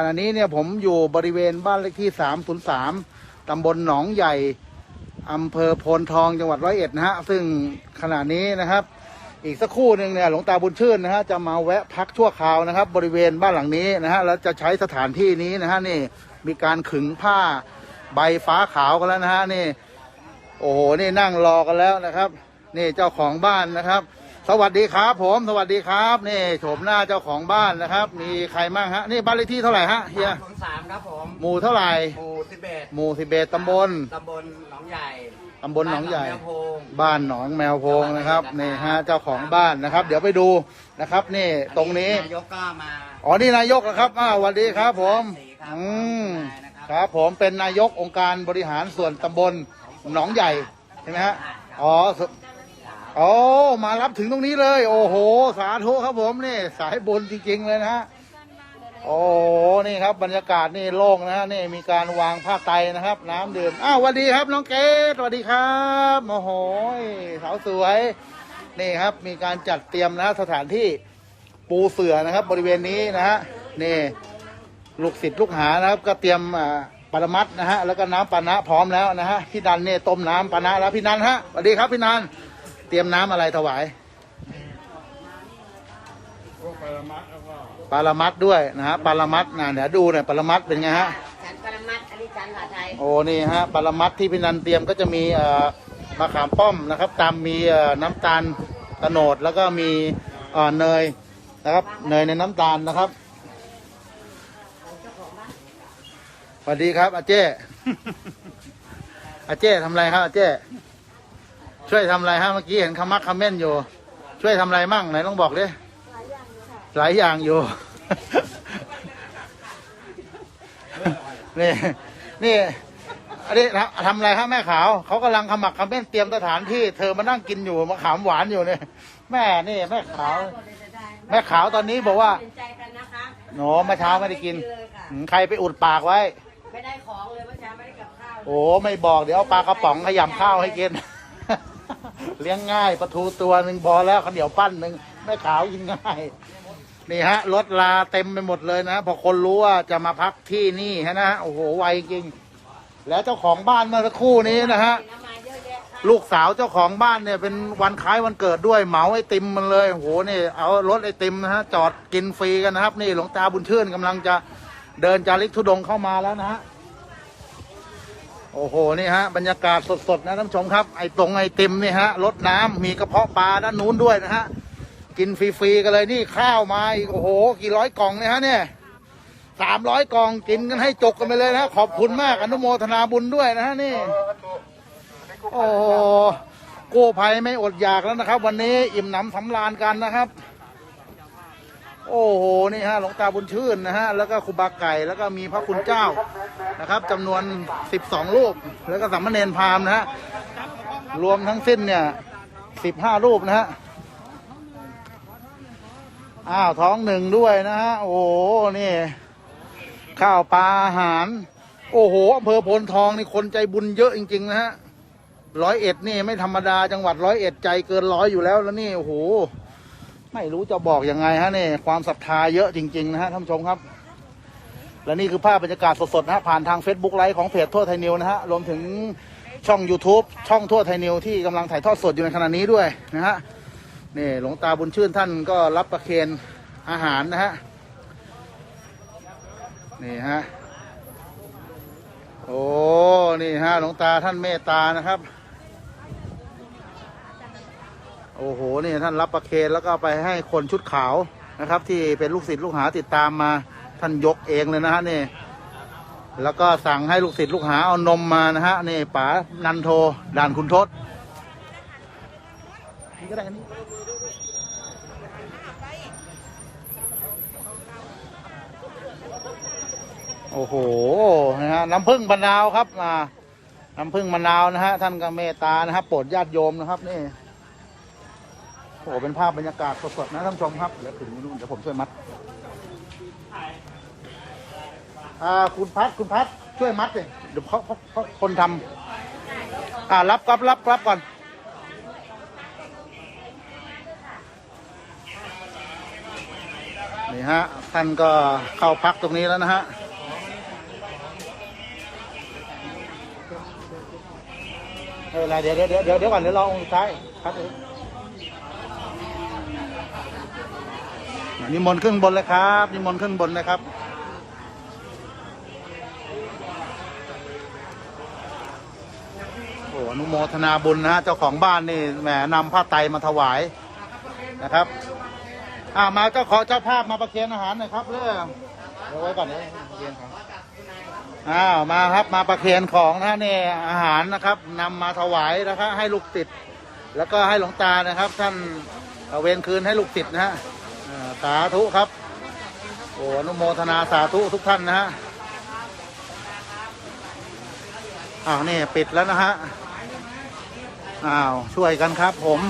ขณะนี้เนี่ยผมอยู่บริเวณบ้านเลขที่ 303 ตำบลหนองใหญ่ อำเภอโพนทองจังหวัดร้อยเอ็ดนะฮะ ซึ่งขณะนี้นะครับ อีกสักครู่หนึ่งเนี่ยหลวงตาบุญชื่นนะฮะจะมาแวะพักชั่วคราวนะครับ บริเวณบ้านหลังนี้นะฮะ แล้วจะใช้สถานที่นี้นะฮะนี่มีการขึงผ้าใบฟ้าขาวกันแล้วนะฮะนี่ โอ้โห นี่นั่งรอกันแล้วนะครับ นี่เจ้าของบ้านนะครับ สวัสดีครับ ผมสวัสดีครับนี่โฉมหน้าเจ้าของบ้านนะครับ มีใครบ้างฮะนี่บ้านเลขที่เท่าไหร่ฮะเฮียสามสามครับผมหมู่เท่าไหร่หมู่สิบเอ็ดหมู่สิบเอ็ดตำบลตำบลหนองใหญ่ตำบลหนองใหญ่ บ้าแม่โพง บ้านหนองแมวโพงนะครับนี่ฮะเจ้าของบ้านนะครับ เดี๋ยวไปดูนะครับ นี่ตรงนี้ นายกก็มาอ๋อนี่นายกนะครับอ้าวสวัสดีครับ ผมอืมครับผมเป็นนายกองค์การบริหารส่วนตำบลหนองใหญ่ใช่ไหมฮะอ๋อ สอ๋อมารับถึงตรงนี้เลย โอ้โห สาธุครับผมนี่ สายบุญจริง ๆ เลยนะฮะโอ้โหนี่ครับ บรรยากาศนี่โล่งนะฮะนี่มีการวางผ้าไตรนะครับ น้ำดื่มอ้าวสวัสดีครับ น้องเกดสวัสดีครับโอ้โหสาวสวย นี่ครับ มีการจัดเตรียมนะสถานที่ปูเสือนะครับ บริเวณนี้นะฮะนี่ลูกศิษย์ลูกหานะครับ ก็เตรียมอ่าปรมัดนะฮะแล้วก็น้ำปานะพร้อมแล้วนะฮะพี่นันเนี่ยต้มน้ำปานะแล้วพี่นันฮะสวัสดีครับพี่นัน เตรียมน้ำอะไรถวายปารามัดด้วยนะฮะปารามัดนะเดี๋ยวดูหน่อยปารามัดเป็นไงฮะฉันปรมัตถ์อันนี้ฉันภาษาไทยโอ้นี่ฮะปรมัดที่พี่นันเตรียมก็จะมีเอ่อมะขามป้อมนะครับ ตามมีเอ่อน้ำตาลตะโนดแล้วก็มีเอ่อเนยนะครับ เนยในน้ำตาลนะครับสวัสดีครับอาเจ้ อาเจ้ทำอะไรครับอาเจ้ ช่วยทำอะไรฮะเมื่อกี้เห็นคำมักคำเม่นอยู่ ช่วยทำอะไรมั่งไหนลองบอกดิหลายอย่างอยู่ นี่นี่อันนี้ทำทำอะไรครับแม่ขาวเขากำลังขมักเขม้นเตรียมสถานที่ เธอมานั่งกินอยู่มะขามหวานอยู่เนี่ยแม่นี่แม่ขาว แม่ขาวตอนนี้บอกว่าเป็นใจกันนะคะหนูเมื่อเช้าไม่ได้กินเลยค่ะอืมใครไปอุดปากไว้ ไม่ได้ของเลยเมื่อเช้าไม่ได้กับข้าวเลย โอ้ไม่บอกเดี๋ยวเอาปลากระป๋องขยำข้าวให้กิน เลี้ยงง่ายปลาทูตัวหนึ่งพอแล้วข้าวเหนียวปั้นหนึ่งแม่ขาวกินง่าย นี่ฮะรถลาเต็มไปหมดเลยนะพอคนรู้ว่าจะมาพักที่นี่ฮะนะโอ้โหไวจริง แล้วเจ้าของบ้านเมื่อสักครู่นี้นะฮะลูกสาวเจ้าของบ้านเนี่ยเป็นวันคล้ายวันเกิดด้วยเหมาไอติมมันเลยโอ้โหนี่เอารถไอติมนะฮะจอดกินฟรีกันนะครับ นี่หลวงตาบุญชื่นกำลังจะเดินจาริกธุดงเข้ามาแล้วนะฮะ โอ้โหนี่ฮะบรรยากาศสดๆนะท่านผู้ชมครับไอตรงไอติมนี่ฮะรถน้ำมีกระเพาะปลาด้านนู้นด้วยนะฮะกินฟรีๆกันเลยนี่ข้าวมาอีกโอ้โหกี่ร้อยกล่องเนี่ยฮะเนี่ยสามร้อยกล่องกินกันให้จกกันไปเลยนะขอบคุณมากอนุโมทนาบุญด้วยนะฮะนี่โอ้โหกู้ภัยไม่อดอยากแล้วนะครับ วันนี้อิ่มหนำสำราญกันนะครับ โอ้โหนี่ฮะหลวงตาบุญชื่นนะฮะแล้วก็ครูบาไก่แล้วก็มีพระคุณเจ้านะครับจำนวน 12รูปแล้วก็สัมเนนพราหมณ์นะฮะรวมทั้งสิ้นเนี่ย15รูปนะฮะอ้าวท้องหนึ่งด้วยนะฮะโอ้โหนี่ข้าวปลาอาหาร โอ้โหอำเภอพนทองนี่คนใจบุญเยอะจริง ๆ นะฮะร้อยเอ็ดนี่ไม่ธรรมดาจังหวัดร้อยเอ็ดใจเกินร้อยอยู่แล้วแล้วนี่โอ้โห ไม่รู้จะบอกยังไงฮะนี่ความศรัทธาเยอะจริง ๆ นะฮะท่านผู้ชมครับ และนี่คือภาพบรรยากาศสดๆนะฮะผ่านทาง Facebook ไลฟ์ของเพจทั่วไทยนิวนะฮะรวมถึงช่อง YouTube ช่องทั่วไทยนิวที่กำลังถ่ายทอดสดอยู่ในขณะนี้ด้วยนะฮะนี่หลวงตาบุญชื่นท่านก็รับประเคนอาหารนะฮะนี่ฮะโอ้นี่ฮะหลวงตาท่านเมตตานะครับ โอ้โหนี่ท่านรับประเคนแล้วก็ไปให้คนชุดขาวนะครับ ที่เป็นลูกศิษย์ลูกหาติดตามมาท่านยกเองเลยนะฮะนี่ แล้วก็สั่งให้ลูกศิษย์ลูกหาเอานมมานะฮะนี่ป๋านันโทด่านคุณทศนี่ก็ได้ันนี้โอ้โหนะฮะน้ำผึ้งมะนาวครับอ่าน้ำผึ้งมะนาวนะฮะท่านก็เมตตานะครับโปรดญาติโยมนะครับนี่ อ้เป็นภาพบรรยากาศสดๆนะท่านผู้ชมครับเดี๋ยวถึงนู่นเดี๋ยวผมช่วยมัดอ่าคุณพัดคุณพัดช่วยมัดเลยเดี๋ยวเขาเขาคนทำอ่ารับรับรับรับก่อนนี่ฮะท่านก็เข้าพักตรงนี้แล้วนะฮะเป็นไรเดี๋ยวเดี๋ยวเดี๋ยวเดี๋ยวเดี๋ยวก่อนเดี๋ยวลองสุดท้ายครับ นิมนต์ขึ้นบนเลยครับนิมนต์ขึ้นบนเลยครับโอ้อนุโมทนาบุญนะฮะเจ้าของบ้านนี่แหมนำผ้าไตรมาถวายนะครับอ่ามาเจ้าขอเจ้าภาพมาประเคนอาหารหน่อยครับเรื่องเดี๋ยวไว้ก่อนเดี๋ยวประเคนของอ้าวมาครับมาประเคนของนะเนี่ยอาหารนะครับนำมาถวายนะครับให้ลูกติด แล้วก็ให้หลวงตานะครับ ท่านเอาเวรคืนให้ลูกติดนะฮะ สาธุครับ โอ้อนุโมทนาสาธุทุกท่านนะฮะอ้าวนี่ปิดแล้วนะฮะ อ้าว ช่วยกันครับผม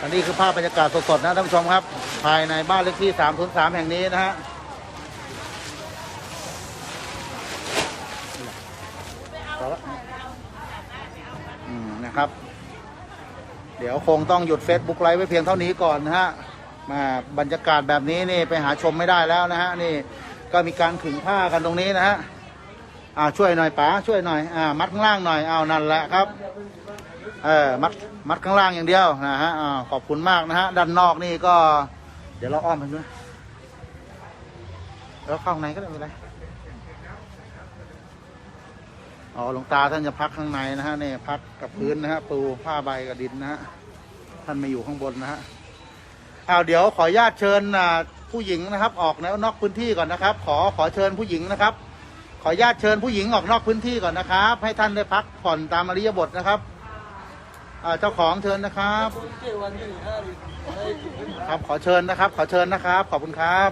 อันนี้คือภาพบรรยากาศสดๆนะท่านผู้ชมครับ ภายในบ้านเลขที่ 303 แห่งนี้นะฮะอืมนะครับ เดี๋ยวคงต้องหยุด Facebook ไลฟ์ไว้เพียงเท่านี้ก่อนนะฮะมาบรรยากาศแบบนี้นี่ไปหาชมไม่ได้แล้วนะฮะนี่ก็มีการขึงผ้ากันตรงนี้นะฮะอ่าช่วยหน่อยป๋าช่วยหน่อยอ่ามัดข้างล่างหน่อยเอานั่นแหละครับเออมัดมัดข้างล่างอย่างเดียวนะฮะอ่าขอบคุณมากนะฮะด้านนอกนี่ก็ เดี๋ยวเราอ้อมไปด้วยแล้วเข้าในก็ได้ไม่เป็นไร อ๋อหลวงตาท่านจะพักข้างในนะฮะเนี่ยพักกับพื้นนะฮะปูผ้าใบกับดินนะฮะท่านมาอยู่ข้างบนนะฮะเอาเดี๋ยวขออนุญาตเชิญผู้หญิงนะครับ ออกนอกพื้นที่ก่อนนะครับ ขอขอเชิญผู้หญิงนะครับ ขออนุญาตเชิญผู้หญิงออกนอกพื้นที่ก่อนนะครับ ให้ท่านได้พักผ่อนตามอริยบทนะครับเจ้าของเชิญนะครับ ครับขอเชิญนะครับ ขอเชิญนะครับ ขอบคุณครับ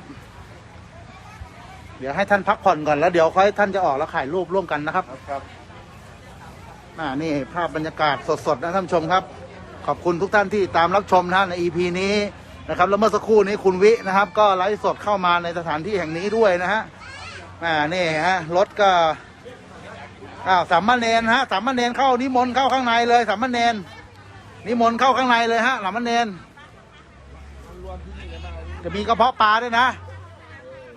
เดี๋ยวให้ท่านพักผ่อนก่อนแล้วเดี๋ยวค่อยท่านจะออกแล้วถ่ายรูปร่วมกันนะครับครับอ่านี่ภาพบรรยากาศสดๆนะท่านผู้ชมครับ ขอบคุณทุกท่านที่ตามรับชมนะใน EP นี้นะครับแล้วเมื่อสักครู่นี้คุณวินะครับ ก็ไลฟ์สดเข้ามาในสถานที่แห่งนี้ด้วยนะฮะอ่านี่ฮะรถก็อ้าวสามเณรฮะสามเณรเข้านิมนต์เข้าข้างในเลยสามเณรนิมนต์เข้าข้างในเลยฮะสามเณรจะมีกระเพาะปลาด้วยนะ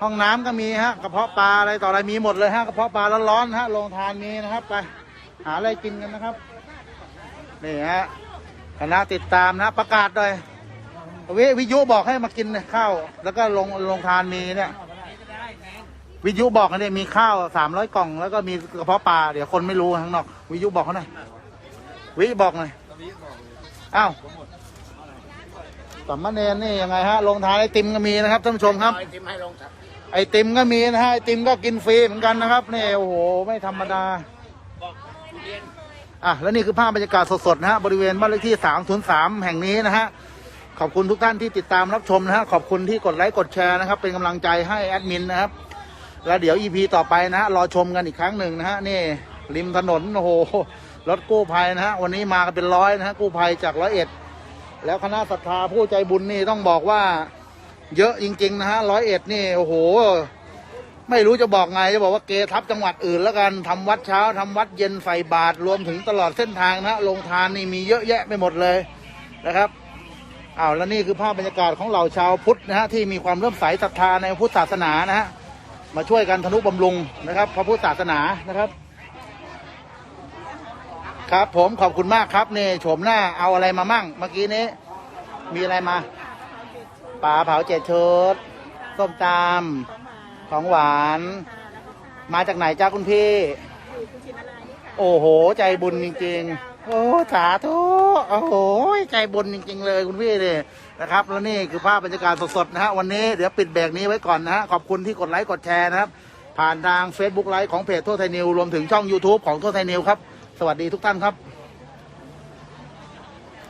ห้องน้ำก็มีฮะกระเพาะปลาอะไรต่ออะไรมีหมดเลยฮะกระเพาะปลาร้อนๆฮะโรงทานมีนะครับไปหาอะไรกินกันนะครับนี่ฮะคณะติดตามนะประกาศเลยวิวิยุบอกให้มากินข้าวแล้วก็ลงโรงทานมีเนี่ย วิยุบอกกันเนี่ยมีข้าวสามร้อยกล่อง แล้วก็มีกระเพาะปลาเดี๋ยวคนไม่รู้ข้างนอก วิยุบอกเขาหน่อยวิบอกหน่อยอ้าวสามมาเณรนี่ยังไงฮะลงทานไอติมก็มีนะครับท่านผู้ชมครับ ไอติมก็มีนะฮะไอติมก็กินฟรีเหมือนกันนะครับนี่โอ้โหไม่ธรรมดาอะแล้วนี่คือภาพบรรยากาศสดๆนะฮะบริเวณบ้านเลขที่303แห่งนี้นะฮะขอบคุณทุกท่านที่ติดตามรับชมนะฮะขอบคุณที่กดไลค์กดแชร์นะครับ เป็นกำลังใจให้แอดมินนะครับ แล้วเดี๋ยวอีพีต่อไปนะฮะรอชมกันอีกครั้งหนึ่งนะฮะนี่ริมถนนโอ้โหรถกู้ภัยนะฮะวันนี้มากันเป็นร้อยนะฮะกู้ภัยจากร้อยเอ็ดแล้วคณะศรัทธาผู้ใจบุญนี่ต้องบอกว่า เยอะจริง ๆ นะฮะร้อยเอ็ดนี่โอ้โห ไม่รู้จะบอกไงจะบอกว่าเกทับจังหวัดอื่นแล้วกันทำวัดเช้าทำวัดเย็นใส่บาตรรวมถึงตลอดเส้นทางนะฮะลงทานนี่มีเยอะแยะไปหมดเลยนะครับอ้าวแล้วนี่คือภาพบรรยากาศของเหล่าชาวพุทธนะฮะที่มีความเริ่มใสศรัทธาในพุทธศาสนานะฮะมาช่วยกันทนุบำรุงนะครับ พระพุทธศาสนานะครับ ครับผมขอบคุณมากครับนี่โฉมหน้าเอาอะไรมามั่ง เมื่อกี้นี้ มีอะไรมา ปลาเผาเจ็ดชุด ส้มตำของหวาน มาจากไหนจ้าคุณพี่ โอ้โห ใจบุญจริง ๆ โอ้สาธุโอ้โห ใจบุญจริง ๆ เลยคุณพี่เนี่ยนะครับ แล้วนี่คือภาพบรรยากาศสดๆนะฮะวันนี้เดี๋ยวปิดแบกนี้ไว้ก่อนนะฮะขอบคุณที่กดไลค์กดแชร์นะครับ ผ่านทาง Facebook ไลฟ์ของเพจทั่วไทยนิวรวมถึงช่อง YouTube ของทั่วไทยนิวครับ สวัสดีทุกท่านครับ